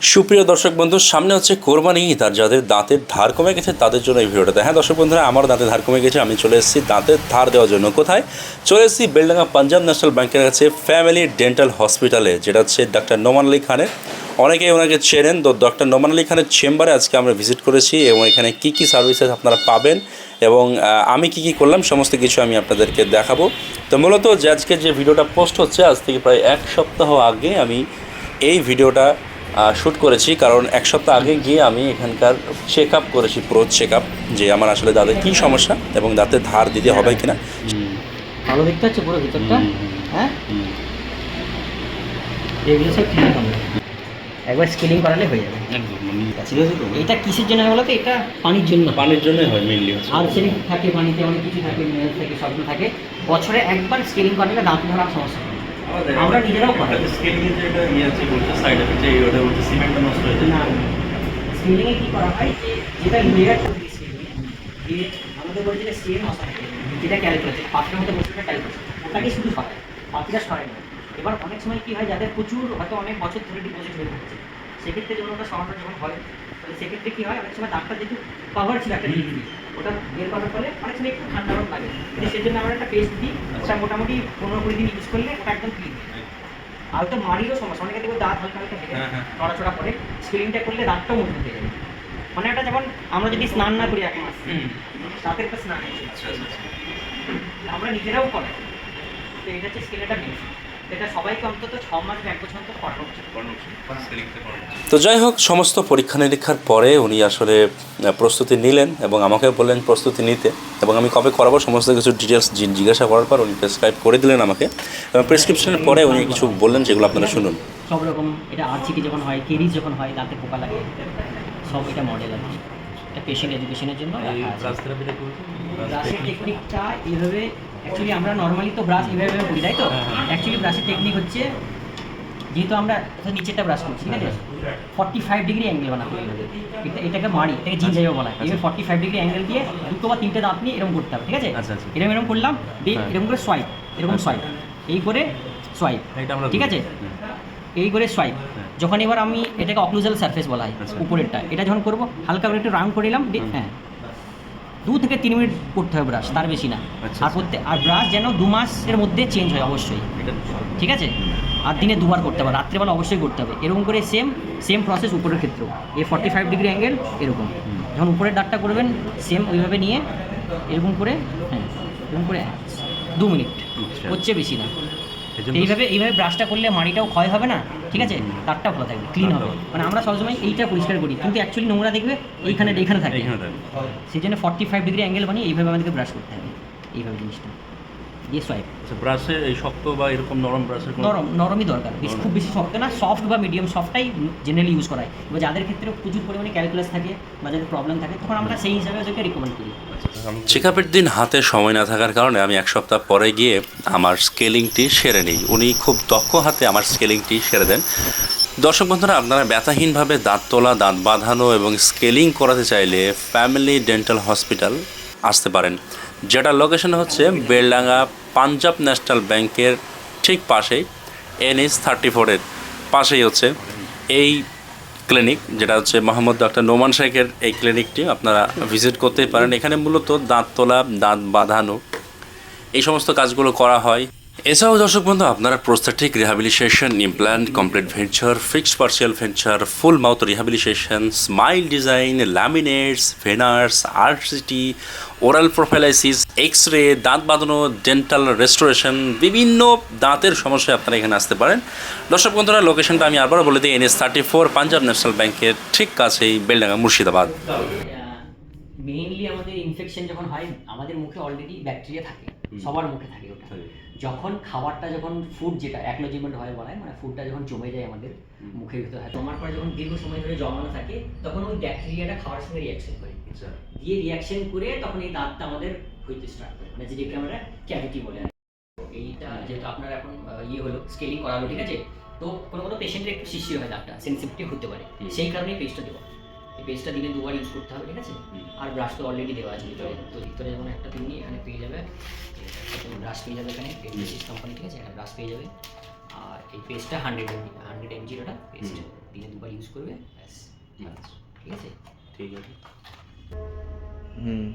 সুপ্রিয় দর্শক বন্ধু, সামনে হচ্ছে কোরবানি ঈদ আর যাদের দাঁতের ধার কমে গেছে তাদের জন্য এই ভিডিওটা হ্যাঁ দর্শক বন্ধুরা, আমার দাঁতের ধার কমে গেছে, আমি চলে এসেছি দাঁতের ধার দেওয়ার জন্য। কোথায়? চলে এসেছি বেলডাঙ্গা পাঞ্জাব ন্যাশনাল ব্যাংকের কাছে, ফ্যামিলি ডেন্টাল হসপিটালে, যেটা হচ্ছে ডাক্তার নোমান আলী খানের। অনেকেই ওনাকে চেনেন, তো ডক্টর নোমান আলী খানের চেম্বারে আজকে আমরা ভিজিট করেছি এবং এখানে কী কী সার্ভিসেস আপনারা পাবেন এবং আমি কি কি করলাম সমস্ত কিছু আমি আপনাদেরকে দেখাবো। তো মূলত যে আজকে যে ভিডিওটা পোস্ট হচ্ছে, আজ থেকে প্রায় এক সপ্তাহ আগে আমি এই ভিডিওটা শ্যুট করেছি কারণ এক সপ্তাহ আগে গিয়ে আমি এখানকার চেক আপ করেছি পুরো চেক আপ যে আমার আসলে দাঁতের কী সমস্যা এবং দাঁতের ধার দিতে হবে কিনা। ভালো দেখতে পুরো ভিতরটা? হ্যাঁ? এগুলো সব ক্লিন হবে একবার স্কেলিং করালে হয়ে যাবে। এটা কিসের জন্য বলো তো? এটা পানির জন্য। পানির জন্যই হয় আর্সেনিক থাকে পানিতে অনেক কিছু থাকে মিনারেল থাকে সবগুলো থাকে। বছরে একবার স্কেলিং করালে দাঁত ধরার সমস্যা আমরা নিজেরাও পাঠাই। স্কেল নিয়ে যেটা ইয়ে আছে বলছে সাইড এফেক্ট যে ওটা বলছে সিমেন্টটা নষ্ট হয়েছে না স্কেলিংয়ে কি করা হয় যে যেটা লেয়ার করে দিই স্কেলিংয়ে আমাদের বলছে যে মশা থাকে যেটা ক্যালকুলেশন পাঁচটার মধ্যে বসে ক্যালকুলেশন ওটাকে শুধু সরায় বাকিটা সরায় না। এবার অনেক সময় কি হয় যাদের প্রচুর হয়তো অনেক বছর ধরে ডিপোজিট হয়ে থাকছে সেক্ষেত্রে যখন ওটা সরানো যখন হয় তাহলে সেক্ষেত্রে কী হয় অনেক সময় ডাক্তার যেহেতু পাওয়ার ছিল একটা ডিগ্রি ওটা বের করার ফলে অনেক সময় একটু ঠান্ডা গরম লাগে। কিন্তু সেজন্য আমরা একটা পেস্ট দিই ওটা মোটামুটি পনেরো কুড়ি দিন ইউজ করলে ওটা একদম ক্লিন আর তো মাড়িরও সমস্যা অনেকে দেখব দাঁত হালকা হালকা থেকে হ্যাঁ, হ্যাঁ। নড়াচড়া করে স্ক্রিনটা করলে দাঁতটাও মজবুত হয়ে যাবে মানে একটা যেমন আমরা যদি স্নান না করি এক মাস দাঁতের একটা স্নান আছে আমরা নিজেরাও করাই। তো এটা হচ্ছে স্কেলেটা বেশি এটা সবাইকে অন্তত ছ মাস এক বছর অন্তত করানো তো যাই হোক সমস্ত পরীক্ষা নিরীক্ষার পরে উনি আসলে প্রস্তুতি নিলেন এবং আমাকে বললেন প্রস্তুতি নিতে এবং আমি কবে করাবো সমস্ত কিছু ডিটেলস জিজ্ঞাসা করার পর উনি প্রেসক্রাইব করে দিলেন আমাকে। এবং প্রেসক্রিপশনের পরে উনি কিছু বললেন যেগুলো আপনারা শুনুন। সব রকম এটা আরসিটি যখন হয় কেরিজ যখন হয় দাঁতে পোকা লাগে। সব এটা মডেল আছে। এটা পেশেন্ট এডুকেশনের জন্য রাখা আছে। ব্রাশের টেকনিকটা এইভাবে অ্যাকচুয়ালি আমরা নর্মালি তো ব্রাশ এইভাবে এইভাবে করি তাই তো? অ্যাকচুয়ালি ব্রাশের টেকনিক হচ্ছে যেহেতু আমরা নিচেরটা ব্রাশ করছি ঠিক আছে? ফর্টি ফাইভ ডিগ্রি অ্যাঙ্গেল বানাতে হবে এটা এটাকে মারি এটাকে জিন যাবে বলা হয় এবার ফর্টি ফাইভ ডিগ্রি অ্যাঙ্গেল দিয়ে দুটো বা তিনটে দাঁত নিয়ে এরকম করতে হবে ঠিক আছে? আচ্ছা, আচ্ছা। এরকম এরকম করলাম দিয়ে হ্যাঁ। এরকম করে সোয়াইপ এরকম সোয়াইপ এই করে সোয়াইপ ঠিক আছে? এই করে সোয়াইপ হ্যাঁ। যখন এবার আমি এটাকে অক্লুজাল সারফেস বলা হয় আচ্ছা। উপরেরটা এটা যখন করব হালকা করে একটু রাউন্ড করে নিলাম হ্যাঁ। দু থেকে তিন মিনিট করতে হবে ব্রাশ তার বেশি না। আচ্ছা, আর আচ্ছা। প্রত্যেক আর ব্রাশ যেন দু মাসের মধ্যে চেঞ্জ হয় অবশ্যই। ঠিক আছে? আর দিনে দুবার করতে হবে রাত্রেবেলা অবশ্যই করতে হবে। এরকম করে সেম সেম প্রসেস উপরের ক্ষেত্রেও। A forty five degree angle এরকম যখন উপরের দাগটা করবেন সেম ওইভাবে নিয়ে এরকম করে হ্যাঁ এরকম করে দু মিনিট। আচ্ছা। হচ্ছে বেশি না। এইভাবে এইভাবে ব্রাশটা করলে মাড়িটাও ক্ষয় হবে না ঠিক আছে? তারটাও ভালো থাকবে ক্লিন হবে। মানে আমরা সবসময় এইটা পরিষ্কার করি কিন্তু অ্যাকচুয়ালি নোংরা দেখবে এইখানে এইখানে থাকে। সেই জন্য ফর্টি ফাইভ ডিগ্রি অ্যাঙ্গেল বানিয়ে এইভাবে আমাদেরকে ব্রাশ করতে হবে এইভাবে জিনিসটা। সোয়াইপ ব্রাশে এই শক্ত বা এরকম নরম ব্রাশের নরম নরমই দরকার। বেশি খুব বেশি শক্ত না সফট বা মিডিয়াম সফটটাই জেনারেলি ইউজ করা হয়। এবার যাদের ক্ষেত্রে প্রচুর পরিমাণে ক্যালকুলাস থাকে বা যাদের প্রবলেম থাকে তখন আমরা সেই হিসাবে ওদেরকে রিকমেন্ড করি। চেক আপের দিন হাতে সময় না থাকার কারণে আমি এক সপ্তাহ পরে গিয়ে আমার স্কেলিংটি সেরে নিই। উনি খুব দক্ষ হাতে আমার স্কেলিংটি সেরে দেন। দর্শক বন্ধুরা আপনারা ব্যথাহীনভাবে দাঁত তোলা দাঁত বাঁধানো এবং স্কেলিং করাতে চাইলে ফ্যামিলি ডেন্টাল হসপিটাল আসতে পারেন। যেটা লোকেশন হচ্ছে বেলডাঙ্গা পাঞ্জাব ন্যাশনাল ব্যাংকের ঠিক পাশেই এনএস থার্টি ফোরের পাশেই হচ্ছে এই ক্লিনিক যেটা হচ্ছে মোহাম্মদ ডাক্তার নোমান শেখের এই ক্লিনিকটি আপনারা ভিজিট করতেই পারেন। এখানে মূলত দাঁত তোলা দাঁত বাঁধানো, এই সমস্ত কাজগুলো করা হয়। এছাড়াও দর্শক বন্ধু আপনারা prosthetic rehabilitation implant complete denture fixed partial denture full mouth rehabilitation smile design laminates veneers RCT oral prophylaxis X ray দাঁত বাঁধানো ডেন্টাল রেস্টোরেশন বিভিন্ন দাঁতের সমস্যায় আপনারা এখানে আসতে পারেন। দর্শক বন্ধুরা লোকেশনটা আমি আবারও বলে দিই NS thirty four Punjab national ব্যাংকের ঠিক কাছেই বেলডাঙ্গা মুর্শিদাবাদ। মেইনলি আমাদের ইনফেকশন যখন হয় আমাদের মুখে অলরেডি ব্যাকটেরিয়া থাকে সবার মুখে থাকে ওটা। যখন খাবারটা যখন ফুড যেটা অ্যাকনোজিমেন্ট হয় বলা হয় মানে ফুডটা যখন জমে যায় আমাদের মুখের ভিতরে হয় জমার পরে যখন দীর্ঘ সময় ধরে জমানো থাকে তখন ওই ব্যাকটেরিয়াটা খাওয়ার সঙ্গে রিয়াকশন করে। দিয়ে রিয়াকশন করে তখন এই দাঁতটা আমাদের হইতে স্টার্ট করে। মানে যেটাকে আমরা ক্যাভিটি বলে। এইটা যেহেতু আপনার এখন ইয়ে হলো স্কেলিং করালো ঠিক আছে? তো কোনো কোনো পেশেন্টের একটু শিশির হয় দাঁতটা সেন্সিটিভ হতে পারে। সেই কারণে পেস্টটা দেওয়া পেস্টটা দিনে দুবার ইউজ করতে হবে ঠিক আছে? আর ব্রাশ তো অলরেডি দেওয়া আছে ভিতরে তো ভিতরে যেমন একটা তুমি এখানে পেয়ে যাবে ব্রাশ পেয়ে যাবে এখানে পেস্টিস কোম্পানি ঠিক আছে? একটা ব্রাশ পেয়ে যাবে। আর এই পেস্টটা হান্ড্রেড এমজি হান্ড্রেড এমজির ওটা পেস্ট দিনে দুবার ইউজ করবে ব্যাস। ঠিক আছে? ঠিক আছে। হুম।